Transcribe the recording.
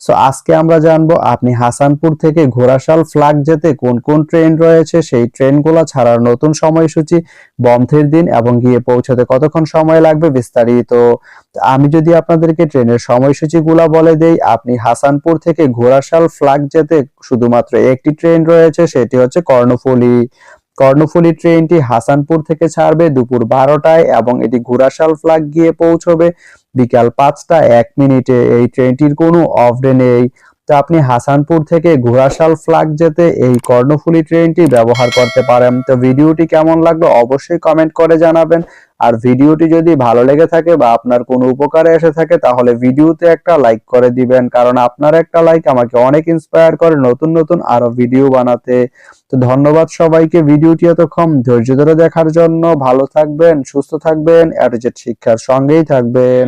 So আজকে আমরা জানব আপনি হাসানপুর থেকে ঘোড়াশাল ফ্লাগ যেতে কোন কোন ট্রেন রয়েছে, সেই ট্রেনগুলো ছাড়ার নতুন সময়সূচি, বন্ধের দিন এবং গিয়ে পৌঁছতে কতক্ষণ সময় লাগবে বিস্তারিত। আমি যদি আপনাদেরকে ট্রেনের সময়সূচিগুলো বলে দেই, আপনি হাসানপুর থেকে ঘোড়াশাল ফ্লাগ যেতে শুধুমাত্র একটি ট্রেন রয়েছে, সেটি হচ্ছে কর্ণফুলী। কর্ণফুলী ট্রেনটি হাসানপুর থেকে ছাড়বে দুপুর বারোটায় এবং এটি ঘোরাশাল ফ্লাগ গিয়ে পৌঁছবে বিকাল পাঁচটা এক মিনিটে। এই ট্রেনটির কোনো অফ ডে নেই। তো আপনি হাসানপুর থেকে ঘোড়াশাল ফ্লাগ যেতে এই কর্ণফুলী ট্রেনটি ব্যবহার করতে পারেন। তো ভিডিওটি কেমন লাগল অবশ্যই কমেন্ট করে জানাবেন। আর ভিডিওটি যদি ভালো লেগে থাকে বা আপনার কোনো উপকারে এসে থাকে, তাহলে ভিডিওতে একটা লাইক করে দিবেন। কারণ আপনার একটা লাইক আমাকে অনেক ইন্সপায়ার করে নতুন নতুন আরও ভিডিও বানাতে। তো ধন্যবাদ সবাইকে ভিডিওটি এতক্ষণ ধৈর্য ধরে দেখার জন্য। ভালো থাকবেন, সুস্থ থাকবেন অ্যাডোজেট শিক্ষার সঙ্গেই থাকবেন।